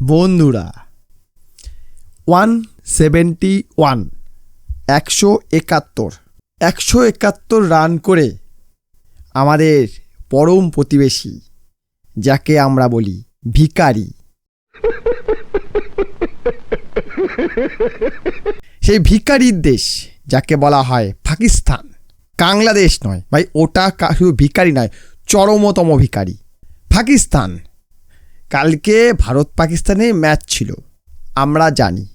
বন্ধুরা one seventy one একশো একাত্তর একশো একাত্তর রান করে আমাদের পরম প্রতিবেশী, যাকে আমরা বলি ভিকারি সেই ভিকারির দেশ, যাকে বলা হয় পাকিস্তান। বাংলাদেশ নয়, ভাই, ওটা শুধু ভিকারি নয়, চরমতম ভিকারি পাকিস্তান কালকে ভারত পাকিস্তানে ম্যাচ ছিল। আমরা জানি।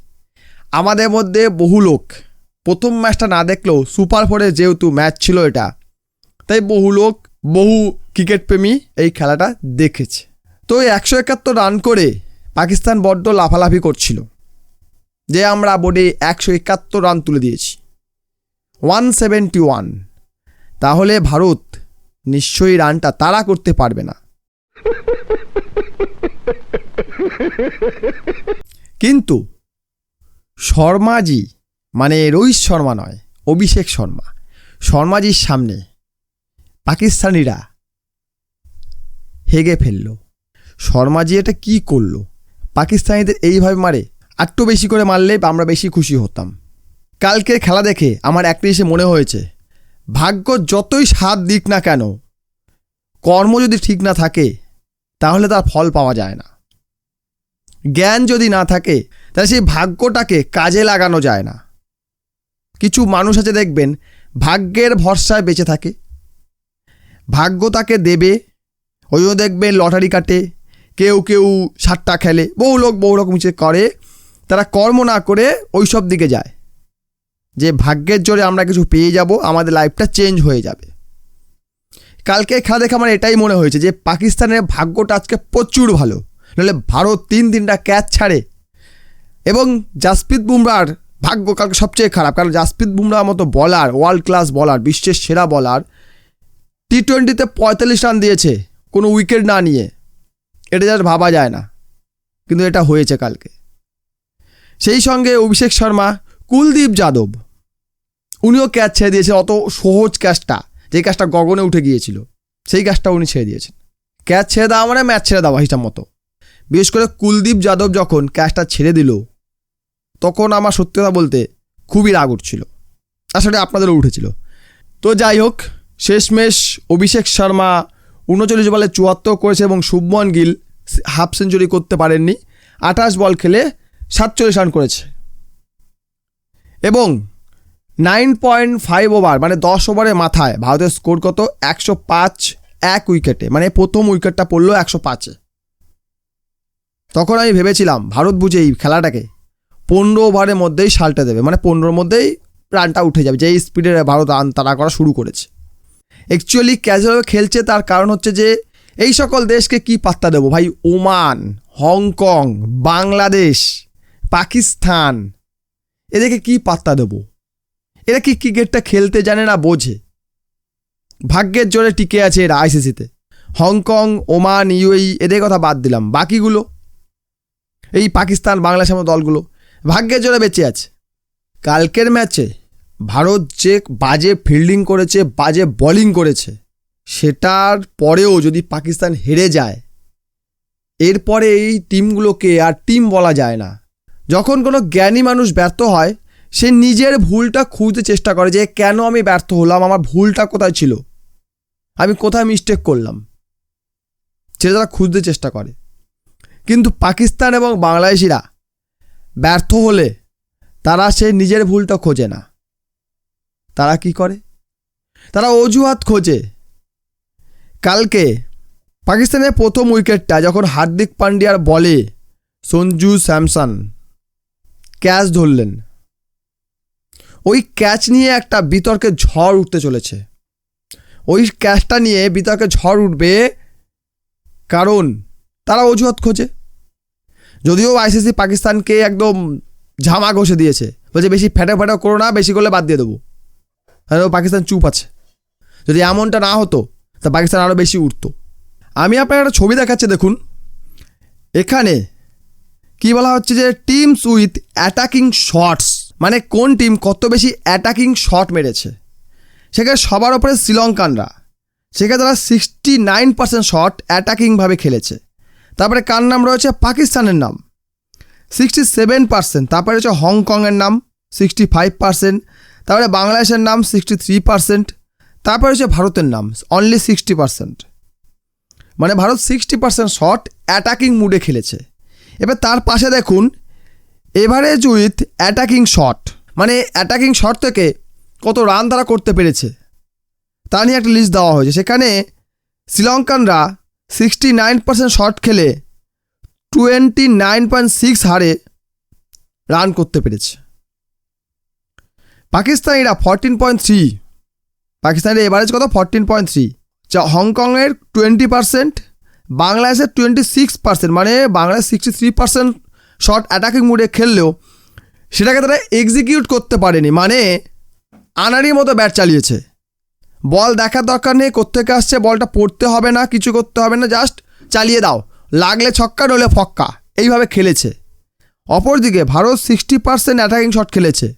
আমাদের মধ্যে বহু লোক। প্রথম ম্যাচটা না দেখলেও সুপার ফোরে যেহেতু ম্যাচ ছিল এটা, তাই বহু লোক, বহু ক্রিকেট প্রেমী এই খেলাটা দেখেছে। তো একশো একাত্তর রান করে পাকিস্তান বড্ড লাফালাফি করছিল, যে আমরা বোর্ডে একশো একাত্তর রান তুলে দিয়েছি। One seventy one. তাহলে ভারত নিশ্চয়ই রানটা তারা করতে পারবে না। কিন্তু শর্মাজি মানে রোহিত শর্মা নয়, অভিষেক শর্মা। শর্মাজির সামনে পাকিস্তানিরা হেগে ফেলল। শর্মাজি এটা কি করল? পাকিস্তানিদের এইভাবে মারে, আটটু বেশি করে মারলে আমরা বেশি খুশি হতাম। কালকের খেলা দেখে আমার এসে মনে হয়েছে, ভাগ্য যতই সাথ দিক না কেন, কর্ম যদি ঠিক না থাকে, তাহলে তার ফল পাওয়া যায় না। জ্ঞান যদি না থাকে, তাহলে সেই ভাগ্যটাকে কাজে লাগানো যায় না। কিছু মানুষ আছে দেখবেন, ভাগ্যের ভরসায় বেঁচে থাকে। ভাগ্য তাকে দেবে ওই দেখবেন লটারি কাটে, কেউ কেউ সাট্টা খেলে, বহু লোক বহু রকম কিছু করে, তারা কর্ম না করে ওই সব দিকে যায়। যে ভাগ্যের জোরে আমরা কিছু পেয়ে যাব, আমাদের লাইফটা চেঞ্জ হয়ে যাবে। কালকে খেলা দেখে আমার এটাই মনে হয়েছে যে পাকিস্তানের ভাগ্যটা আজকে প্রচুর ভালো। নাহলে ভারত তিন দিনটা ক্যাচ ছাড়ে। এবং জাসপ্রীত বুমরার ভাগ্য কালকে সবচেয়ে খারাপ, কারণ জাসপ্রীত বুমরার মতো বলার ওয়ার্ল্ড ক্লাস বলার বিশ্বের সেরা বলার টি টোয়েন্টিতে পঁয়তাল্লিশ রান দিয়েছে, কোনো উইকেট না নিয়ে। এটা যার ভাবা যায় না, কিন্তু এটা হয়েছে কালকে। সেই সঙ্গে অভিষেক শর্মা, কুলদীপ যাদব, উনিও ক্যাচ ছেড়ে দিয়েছে, অত সহজ ক্যাচটা, যে ক্যাচটা গগনে উঠে গিয়েছিল, সেই ক্যাচটা উনি ছেড়ে দিয়েছেন। ক্যাচ ছেড়ে দেওয়া মানে ম্যাচ ছেড়ে দেওয়া হিসাব মতো। বিশেষ করে কুলদীপ যাদব যখন ক্যাচটা ছেড়ে দিল, তখন আমার সত্যি কথা বলতে খুবই রাগ উঠছিল। আসলে আপনাদেরও উঠেছিল। তো যাই হোক, শেষমেশ অভিষেক শর্মা উনচল্লিশ বলে চুয়াত্তর করেছে এবং শুভমন গিল হাফ সেঞ্চুরি করতে পারেননি, আঠাশ বল খেলে সাতচল্লিশ রান করেছে। এবং নাইন পয়েন্ট ফাইভ ওভার মানে দশ ওভারের মাথায় ভারতের স্কোর কত? একশো পাঁচ, এক উইকেটে মানে প্রথম উইকেটটা পড়ল একশো পাঁচে। তখন আমি ভেবেছিলাম, ভারত বুঝে এই খেলাটাকে পনেরো ওভারের মধ্যেই সালটে দেবে। মানে পনেরোর মধ্যেই রানটা উঠে যাবে, যেই স্পিডে ভারত রান তাড়া করা শুরু করেছে। অ্যাকচুয়ালি ক্যাজুয়াল খেলছে তার কারণ হচ্ছে যে, এই সকল দেশকে কি পাত্তা দেবো? ভাই, ওমান, হংকং, বাংলাদেশ, পাকিস্তান, এদেরকে কি পাত্তা দেবো? এরা কি ক্রিকেটটা খেলতে জানে না, বোঝে? ভাগ্যের জোরে টিকে আছে এরা আইসিসিতে হংকং, ওমান ইউএই এদের কথা বাদ দিলাম। বাকিগুলো এই পাকিস্তান বাংলাদেশের মতো দলগুলো। ভাগ্যের জোরে বেঁচে আছে। কালকের ম্যাচে ভারত যে বাজে ফিল্ডিং করেছে, বাজে বোলিং করেছে, সেটার পরেও যদি পাকিস্তান হেরে যায়, এরপরে এই টিমগুলোকে আর টিম বলা যায় না। যখন কোনো জ্ঞানী মানুষ ব্যর্থ হয়, সে নিজের ভুলটা খুঁজতে চেষ্টা করে যে, কেন আমি ব্যর্থ হলাম? আমার ভুলটা কোথায় ছিল? আমি কোথায় মিস্টেক করলাম? সেটা তারা খুঁজতে চেষ্টা করে। কিন্তু পাকিস্তান এবং বাংলাদেশিরা ব্যর্থ হলে তারা সে নিজের ভুলটা খোঁজে না। তারা কি করে? তারা অজুহাত খোঁজে। কালকে পাকিস্তানের প্রথম উইকেটটা যখন হার্দিক পান্ডিয়ার বলে সঞ্জু স্যামসন ক্যাচ ধরলেন, ওই ক্যাচ নিয়ে একটা বিতর্কের ঝড় উঠতে চলেছে। ওই ক্যাচটা নিয়ে বিতর্কে ঝড় উঠবে কারণ তারা অজুহাত খোঁজে। যদিও আইসিসি পাকিস্তানকে একদম ঝামা ঘষে দিয়েছে। বলছে, বেশি ফ্যাটা ফ্যাটা করো না, বেশি করলে বাদ দিয়ে দেবো। হ্যাঁ পাকিস্তান চুপ আছে। যদি এমনটা না হতো, তা পাকিস্তান আরও বেশি উঠতো আমি আপনার একটা ছবি দেখাচ্ছি, দেখুন। এখানে কি বলা হচ্ছে যে টিমস উইথ অ্যাটাকিং শটস মানে কোন টিম কত বেশি অ্যাটাকিং শট মেরেছে। সেখানে সবার ওপরে শ্রীলঙ্কানরা, সেখানে তারা সিক্সটি নাইন পার্সেন্ট শট অ্যাটাকিংভাবে খেলেছে। তারপরে কার নাম রয়েছে? পাকিস্তানের নাম। সিক্সটি সেভেন পার্সেন্ট তারপরে হচ্ছে হংকংয়ের নাম সিক্সটি ফাইভ পার্সেন্ট তারপরে বাংলাদেশের নাম সিক্সটি থ্রি পার্সেন্ট তারপরে হচ্ছে ভারতের নাম অনলি সিক্সটি পার্সেন্ট মানে Bharat sixty percent shot attacking মুডে খেলেছে। এবার তার পাশে দেখুন এভারেজ উইথ অ্যাটাকিং শট মানে অ্যাটাকিং শট থেকে কত রান তারা করতে পেরেছে। তা নিয়ে একটা লিস্ট দেওয়া হয়েছে। সেখানে শ্রীলঙ্কানরা সিক্সটি নাইন পার্সেন্ট শট খেলে টোয়েন্টি নাইন পয়েন্ট সিক্স হারে রান করতে পেরেছে। পাকিস্তানিরা ফরটিন পয়েন্ট থ্রি পাকিস্তানের এভারেজ কত? Fourteen point three. যা হংকংয়ের টোয়েন্টি পার্সেন্ট, বাংলাদেশের টোয়েন্টি সিক্স পার্সেন্ট মানে Bangladesh sixty three percent shot attacking মুডে খেললেও সেটাকে তারা এক্সিকিউট করতে পারেনি মানে আনাড়ির মতো ব্যাট চালিয়েছে। বল দেখার দরকার নেই, কোত্থেকে আসছে, বলটা পড়তে হবে না, কিছু করতে হবে না জাস্ট চালিয়ে দাও। লাগলে ছক্কা নলে ফক্কা। এইভাবে খেলেছে। অপরদিকে Bharat sixty percent attacking shot খেলেছে।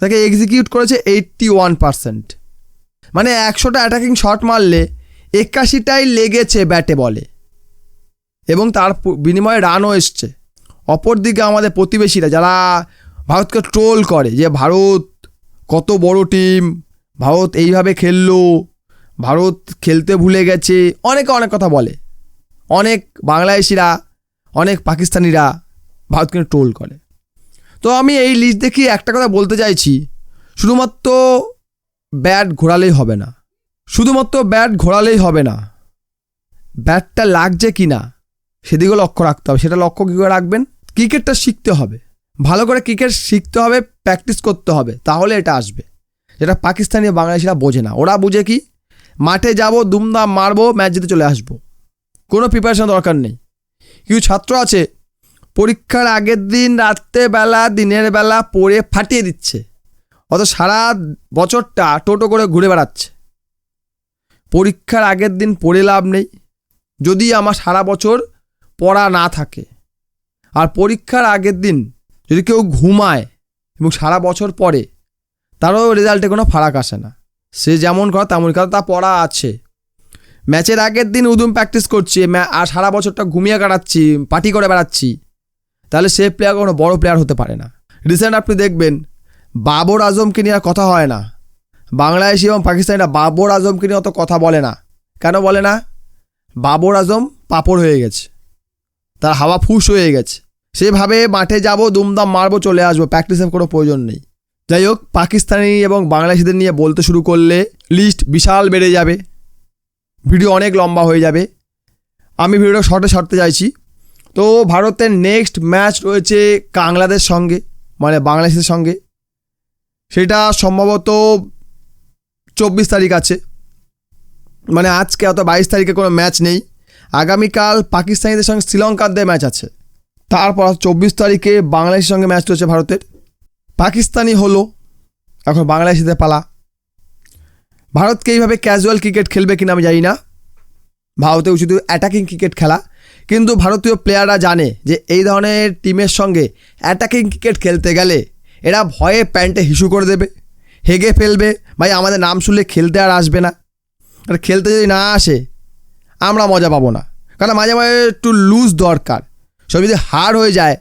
তাকে এক্সিকিউট করেছে এইট্টি ওয়ান পার্সেন্ট মানে একশোটা অ্যাটাকিং শট মারলে একাশিটাই লেগেছে ব্যাটে বলে। এবং তার বিনিময়ে রানও এসছে। অপরদিকে আমাদের প্রতিবেশীরা, যারা ভারতকে ট্রোল করে, যে ভারত কত বড় টিম ভারত এইভাবে খেললো, ভারত খেলতে ভুলে গেছে, অনেকে অনেক কথা বলে। অনেক বাংলাদেশিরা, অনেক পাকিস্তানিরা ভারতকে ট্রোল করে। তো আমি এই লিস্ট দেখি একটা কথা বলতে চাইছি, শুধুমাত্র ব্যাট ঘোরালেই হবে না। শুধুমাত্র ব্যাট ঘোরালেই হবে না। ব্যাটটা লাগছে কি না, সেদিকেও লক্ষ্য রাখতে হবে। সেটা লক্ষ্য কী করে রাখবেন? ক্রিকেটটা শিখতে হবে। ভালো করে ক্রিকেট শিখতে হবে প্র্যাকটিস করতে হবে, তাহলে এটা আসবে। যেটা পাকিস্তানি বাংলাদেশিরা বোঝে না। ওরা বুঝে কি, মাঠে যাব, দুমদাম মারবো, ম্যাচ জিতে চলে আসব। কোনো প্রিপারেশন দরকার নেই। কিছু ছাত্র আছে, পরীক্ষার আগের দিন, রাত্রেবেলা, দিনের বেলা পড়ে ফাটিয়ে দিচ্ছে। অত সারা বছরটা টোটো করে ঘুরে বেড়াচ্ছে। পরীক্ষার আগের দিন পড়ে লাভ নেই। যদি আমার সারা বছর পড়া না থাকে। আর পরীক্ষার আগের দিন যদি কেউ ঘুমায় এবং সারা বছর পড়ে তারও রেজাল্টে কোনো ফারাক আসে না। সে যেমন করে তেমন কারণ তা পড়া আছে। ম্যাচের আগের দিন উদুম প্র্যাকটিস করছি আর সারা বছরটা ঘুমিয়ে কাটাচ্ছি, পার্টি করে বেড়াচ্ছি। তাহলে সে প্লেয়ার কোনো বড় প্লেয়ার হতে পারে না। রিসেন্ট আপনি দেখবেন, বাবর আজমকে নিয়ে আর কথা হয় না। বাংলাদেশি এবং পাকিস্তানিরা বাবর আজমকে নিয়ে অত কথা বলে না। কেন বলে না? বাবর আজম পাপড় হয়ে গেছে। তার হাওয়া ফুস হয়ে গেছে। সেভাবে মাঠে যাব, দুমদাম মারবো, চলে আসব। প্র্যাকটিসের কোনো প্রয়োজন নেই। যাই হোক, পাকিস্তানি এবং বাংলাদেশিদের নিয়ে বলতে শুরু করলে লিস্ট বিশাল বেড়ে যাবে। ভিডিও অনেক লম্বা হয়ে যাবে। আমি ভিডিওটা শর্টে সারতে চাইছি। তো ভারতের নেক্সট ম্যাচ রয়েছে বাংলাদেশ সঙ্গে মানে বাংলাদেশের সঙ্গে। সেটা সম্ভবত চব্বিশ তারিখ আছে। মানে আজকে অত বাইশ তারিখে কোনো ম্যাচ নেই। আগামীকাল পাকিস্তানিদের সঙ্গে শ্রীলঙ্কারদের ম্যাচ আছে। তারপর চব্বিশ তারিখে বাংলাদেশের সঙ্গে ম্যাচ রয়েছে ভারতের। পাকিস্তানি হলো, এখন বাংলাদেশিদের পালা। ভারতকে এইভাবে ক্যাজুয়াল ক্রিকেট খেলবে কিনা আমি জানি না। ভারতে উচিত অ্যাটাকিং ক্রিকেট খেলা। কিন্তু ভারতীয় প্লেয়াররা জানে যে এই ধরনের টিমের সঙ্গে অ্যাটাকিং ক্রিকেট খেলতে গেলে এরা ভয়ে প্যান্টে হিসু করে দেবে, হেগে ফেলবে, ভাই আমাদের নাম শুনলে খেলতে আর আসবে না। আর খেলতে যদি না আসে, আমরা মজা পাবো না। কারণ মাঝে মাঝে একটু লুজ দরকার। সব যদি হার্ড হয়ে যায়,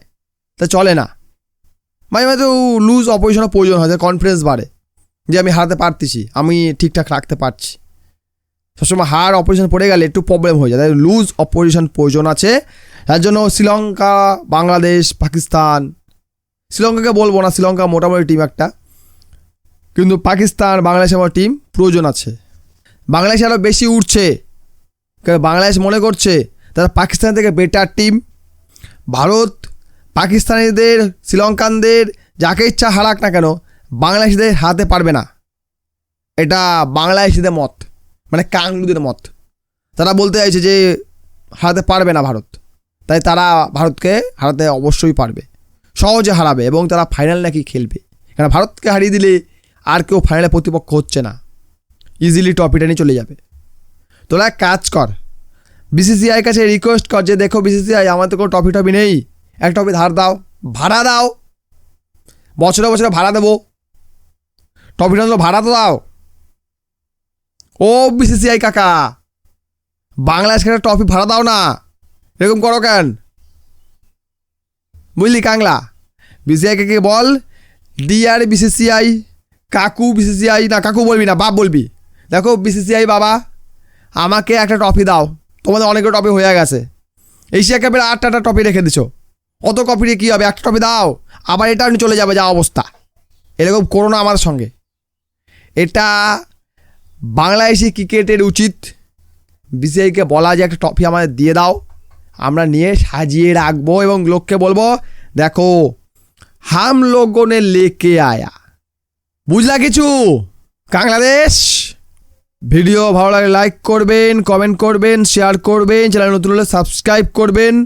তা চলে না। মাঝে মাঝে লুজ অপোজিশনের প্রয়োজন হয়, যে কনফিডেন্স বাড়ে, যে আমি হারাতে পারতেছি, আমি ঠিকঠাক রাখতে পারছি। সবসময় হার অপোজিশন পড়ে গেলে একটু প্রবলেম হয়ে যায়। লুজ অপোজিশন প্রয়োজন আছে। তার জন্য শ্রীলঙ্কা, বাংলাদেশ, পাকিস্তান, শ্রীলঙ্কাকে বলব না, শ্রীলঙ্কা মোটামুটি টিম একটা। কিন্তু পাকিস্তান, বাংলাদেশের আমার টিম প্রয়োজন আছে। বাংলাদেশ আরও বেশি উঠছে কারণ বাংলাদেশ মনে করছে, তারা পাকিস্তান থেকে বেটার টিম ভারত পাকিস্তানিদের, শ্রীলঙ্কানদের, যাকে ইচ্ছা হারাক না কেন, বাংলাদেশিদের হারাতে পারবে না। এটা বাংলাদেশিদের মত মানে কাংলুদের মত। তারা বলতে চাইছে যে, হারাতে পারবে না ভারত। তাই তারা ভারতকে হারাতে অবশ্যই পারবে। সহজে হারাবে এবং তারা ফাইনাল নাকি খেলবে। কারণ ভারতকে হারিয়ে দিলে আর কেউ ফাইনালে প্রতিপক্ষ হচ্ছে না। ইজিলি ট্রফিটা নিয়ে চলে যাবে। তোরা কাজ কর। বিসিসিআই কাছে রিকোয়েস্ট কর যে, দেখো বিসিসিআই আমার তো কোনো ট্রফি টফি নেই। এক ট্রফি ধার দাও, ভাড়া দাও। বছরে বছরে ভাড়া দেবো। তো ভাড়া তো দাও। ও বিসিসিআই কাকা, বাংলাদেশকে একটা ট্রফি ভাড়া দাও না। এরকম করো কেন? বুঝলি কাংলা? বিসিআইকে কে বল? ডিআর বিসিসিআই কাকু বিসিসিআই না কাকু বলবি না, বাপ বলবি। দেখো বিসিসিআই বাবা, আমাকে একটা ট্রফি দাও। তোমাদের অনেকগুলো ট্রফি হয়ে গেছে। এশিয়া কাপের আটটা ট্রফি রেখে দিছো। অত কপি দিয়ে কী হবে? একটা ট্রফি দাও। আবার এটা নিয়ে চলে যাবে যা অবস্থা। এরকম করো না আমার সঙ্গে। এটা বাংলাদেশি ক্রিকেটের উচিত। বিসিআইকে বলা যে একটা ট্রফি আমাদের দিয়ে দাও। আমরা নিয়ে সাজিয়ে রাখব এবং লোককে বলব, দেখো, হাম লোগো নে লেকে আয়া। বুঝলা কিছু? বাংলাদেশ? ভিডিও ভালো লাগে লাইক করবেন কমেন্ট করবেন শেয়ার করবেন চ্যানেল নতুন হলে সাবস্ক্রাইব করবেন।